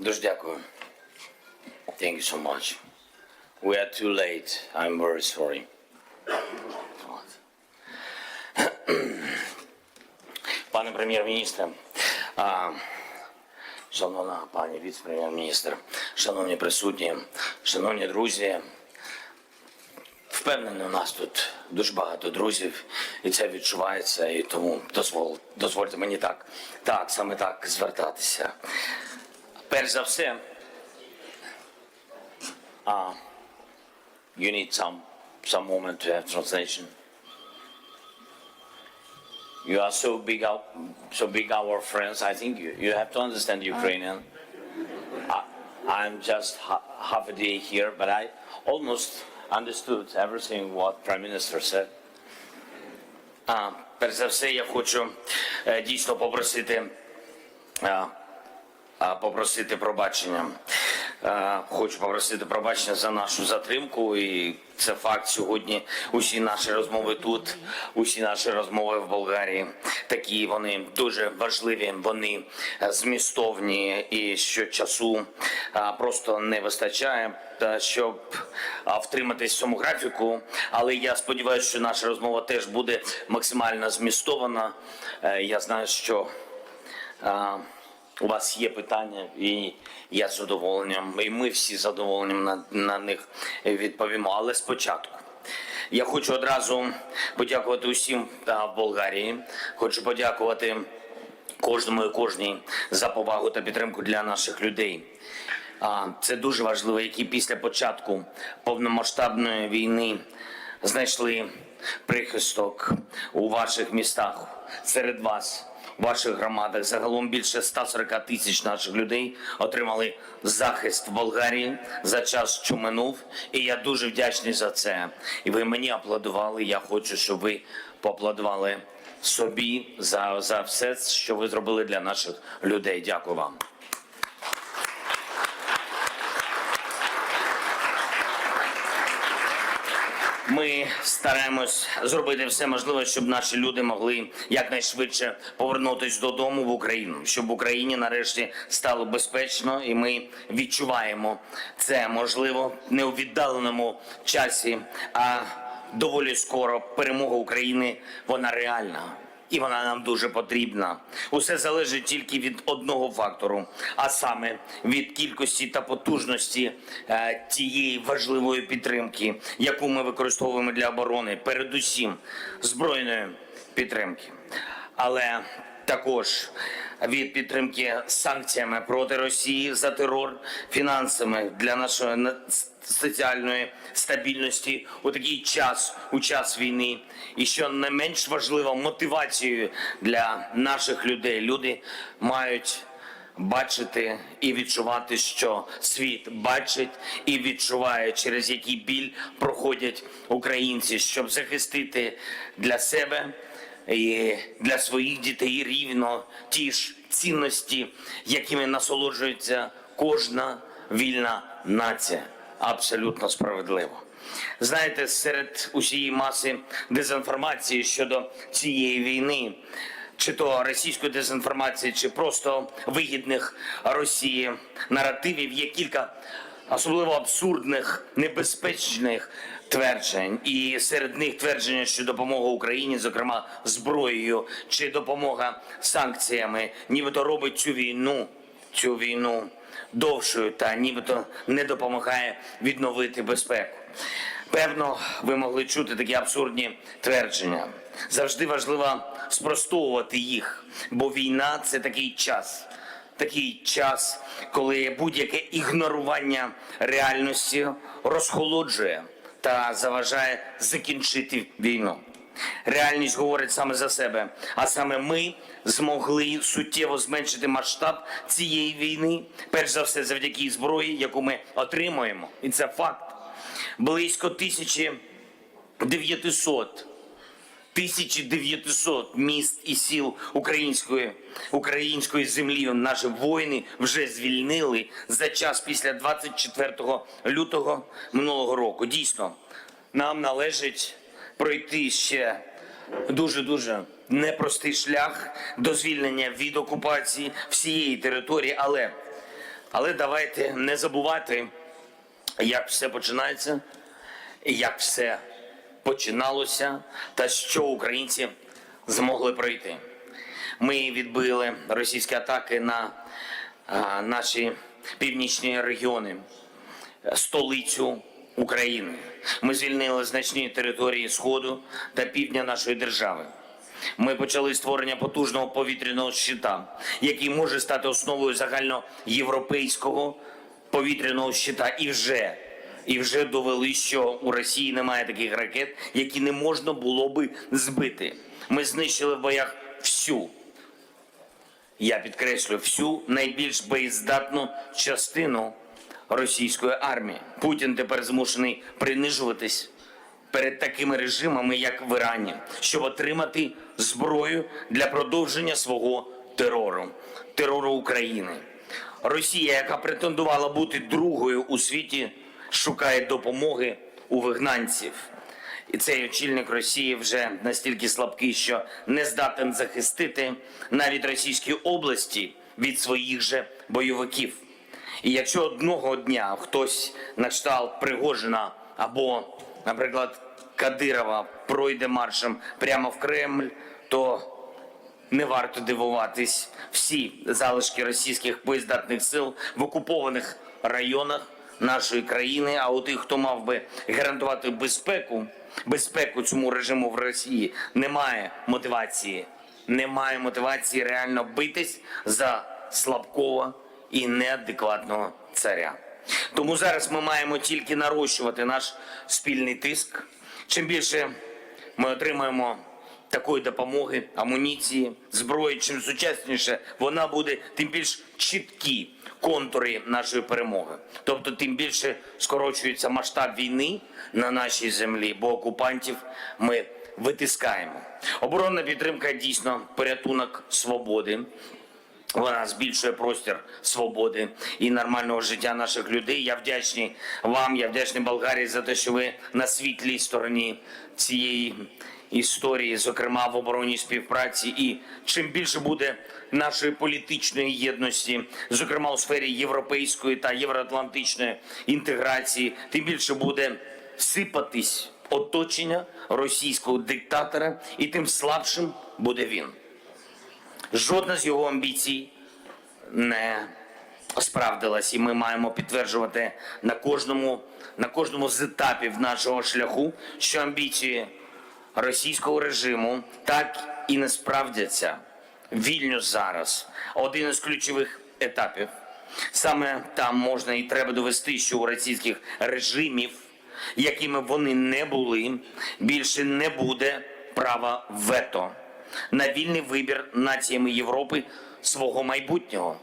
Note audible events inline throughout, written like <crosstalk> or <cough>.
Дуже дякую. Thank you so much. We are too late. I'm very sorry. <clears throat> Пане прем'єр-міністре, шановна пані віце-прем'єр-міністр, шановні присутні, шановні друзі, впевнений, у нас тут дуже багато друзів, і це відчувається, і тому дозвол, дозвольте мені так, так, саме так звертатися. Перш за все, а, you need some, some moment to have translation. You are so big out, so big our friends. I think you, you have to understand Ukrainian. I, I'm just ha- half a day here, but I almost understood everything what Prime Minister said. А, перш за все, я хочу е, дійсно попросити, е, а, попросити пробачення. Е, Хочу попросити пробачення за нашу затримку, і це факт сьогодні. Усі наші розмови тут, усі наші розмови в Болгарії, такі вони дуже важливі, вони е, змістовні, і що часу просто не вистачає, щоб втриматись в цьому графіку. Але я сподіваюся, що наша розмова теж буде максимально змістована. Е, Я знаю, що. У вас є питання, і я з задоволенням, і ми всі з задоволенням на, на них відповімо. Але спочатку я хочу одразу подякувати усім в Болгарії. Хочу подякувати кожному і кожній за повагу та підтримку для наших людей. А, Це дуже важливо, які після початку повномасштабної війни знайшли прихисток у ваших містах серед вас. Ваших громадах загалом більше 140 тисяч наших людей отримали захист в Болгарії за час, що минув, і я дуже вдячний за це. І ви мені аплодували. Я хочу, щоб ви поаплодували собі за, за все, що ви зробили для наших людей. Дякую вам. Ми стараємось зробити все можливе, щоб наші люди могли якнайшвидше повернутися додому в Україну, щоб в Україні нарешті стало безпечно, і ми відчуваємо це можливо не у віддаленому часі, а доволі скоро перемога України вона реальна. І вона нам дуже потрібна. Усе залежить тільки від одного фактору, а саме від кількості та потужності е, тієї важливої підтримки, яку ми використовуємо для оборони, передусім збройної підтримки. Але також від підтримки санкціями проти Росії за терор, фінансами для нашої на- соціальної стабільності у такий час, у час війни, і що не менш важливо, мотивацією для наших людей. Люди мають бачити і відчувати, що світ бачить і відчуває, через який біль проходять українці, щоб захистити для себе і для своїх дітей рівно ті ж цінності, якими насолоджується кожна вільна нація. Абсолютно справедливо. Знаєте, серед усієї маси дезінформації щодо цієї війни, чи то російської дезінформації, чи просто вигідних Росії наративів, є кілька особливо абсурдних, небезпечних тверджень. І серед них твердження, що допомога Україні, зокрема зброєю, чи допомога санкціями, нібито робить цю війну, цю війну довшою та нібито не допомагає відновити безпеку. Певно, ви могли чути такі абсурдні твердження. Завжди важливо спростовувати їх, бо війна це такий час. Такий час, коли будь-яке ігнорування реальності розхолоджує та заважає закінчити війну. Реальність говорить саме за себе, а саме ми змогли суттєво зменшити масштаб цієї війни, перш за все завдяки зброї, яку ми отримуємо, і це факт. Близько 1900 1900 міст і сіл української, української землі наші воїни вже звільнили за час після 24 лютого минулого року. Дійсно, нам належить пройти ще дуже-дуже непростий шлях до звільнення від окупації всієї території, але Але давайте не забувати, як все починається, як все починалося, та що українці змогли пройти. Ми відбили російські атаки на наші північні регіони, столицю України. Ми звільнили значні території Сходу та півдня нашої держави. Ми почали створення потужного повітряного щита, який може стати основою загальноєвропейського повітряного щита. І вже, і вже довели, що у Росії немає таких ракет, які не можна було би збити. Ми знищили в боях всю я підкреслю всю найбільш боєздатну частину російської армії. Путін тепер змушений принижуватись перед такими режимами, як в Ірані, щоб отримати зброю для продовження свого терору, терору України. Росія, яка претендувала бути другою у світі, шукає допомоги у вигнанців. І цей очільник Росії вже настільки слабкий, що не здатен захистити навіть російські області від своїх же бойовиків. І якщо одного дня хтось на кшталт Пригожина або, наприклад, Кадирова пройде маршем прямо в Кремль, то не варто дивуватись всі залишки російських боєздатних сил в окупованих районах нашої країни. А у тих, хто мав би гарантувати безпеку, безпеку цьому режиму в Росії, немає мотивації. Немає мотивації реально битись за слабкого і неадекватного царя. Тому зараз ми маємо тільки нарощувати наш спільний тиск. Чим більше ми отримаємо такої допомоги, амуніції, зброї, чим сучасніше вона буде, тим більш чіткі контури нашої перемоги. Тобто, тим більше скорочується масштаб війни на нашій землі, бо окупантів ми витискаємо. Оборонна підтримка дійсно порятунок свободи. Вона збільшує простір свободи і нормального життя наших людей. Я вдячний вам, я вдячний Болгарії за те, що ви на світлій стороні цієї історії, зокрема в оборонній співпраці. І чим більше буде нашої політичної єдності, зокрема у сфері європейської та євроатлантичної інтеграції, тим більше буде сипатись оточення російського диктатора, і тим слабшим буде він. Жодна з його амбіцій не справдилась, і ми маємо підтверджувати на кожному, на кожному з етапів нашого шляху, що амбіції російського режиму так і не справдяться. Вільнюс зараз один із ключових етапів. Саме там можна і треба довести, що у російських режимів, якими вони не були, більше не буде права вето на вільний вибір націями Європи свого майбутнього.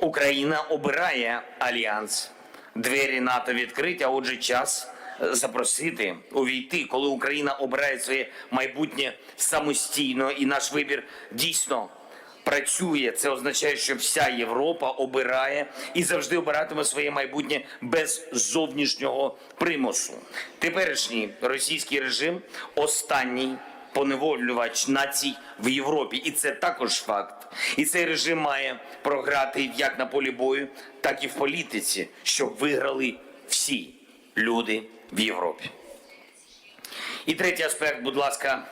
Україна обирає альянс. Двері НАТО відкриті, а отже, час е, запросити увійти, коли Україна обирає своє майбутнє самостійно, і наш вибір дійсно працює. Це означає, що вся Європа обирає і завжди обиратиме своє майбутнє без зовнішнього примусу. Теперішній російський режим останній поневолювач націй в Європі, і це також факт. І цей режим має програти як на полі бою, так і в політиці, щоб виграли всі люди в Європі. І третій аспект, будь ласка,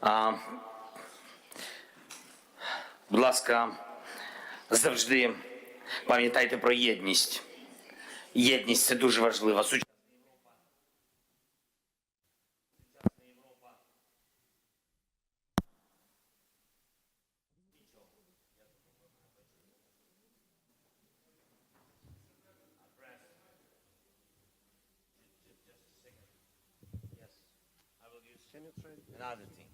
а, будь ласка, завжди пам'ятайте про єдність. Єдність це дуже важливо. Суч- Another thing.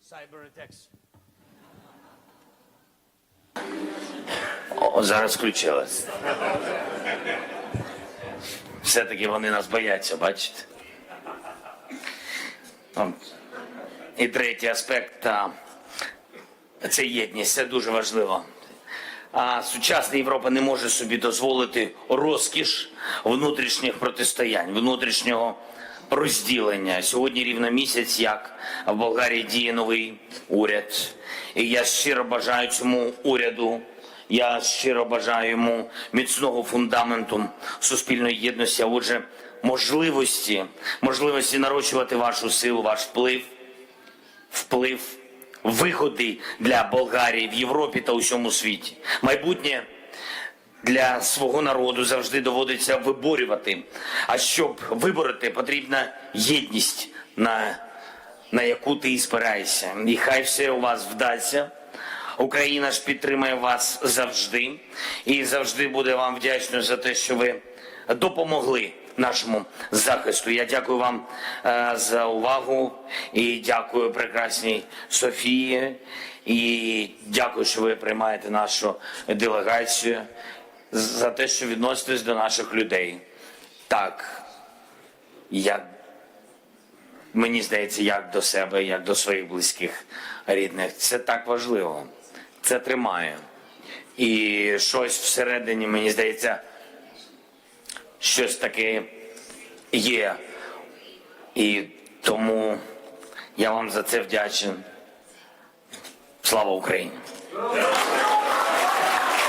Cyber attacks. О, зараз включилось. Все-таки вони нас бояться, бачите? І третій аспект це єдність, це дуже важливо. А сучасна Європа не може собі дозволити розкіш внутрішніх протистоянь, внутрішнього розділення. Сьогодні рівно місяць, як в Болгарії діє новий уряд. І я щиро бажаю цьому уряду. Я щиро бажаю йому міцного фундаменту суспільної єдності, а отже, можливості, можливості нарощувати вашу силу, ваш вплив, вплив, виходи для Болгарії в Європі та усьому світі. Майбутнє для свого народу завжди доводиться виборювати. А щоб вибороти, потрібна єдність, на, на яку ти і спираєшся. І хай все у вас вдасться. Україна ж підтримає вас завжди і завжди буде вам вдячною за те, що ви допомогли нашому захисту. Я дякую вам е, за увагу і дякую прекрасній Софії. І дякую, що ви приймаєте нашу делегацію за те, що відноситесь до наших людей. Так, як мені здається, як до себе, як до своїх близьких рідних. Це так важливо. Це тримає. І щось всередині, мені здається, щось таке є. І тому я вам за це вдячен. Слава Україні!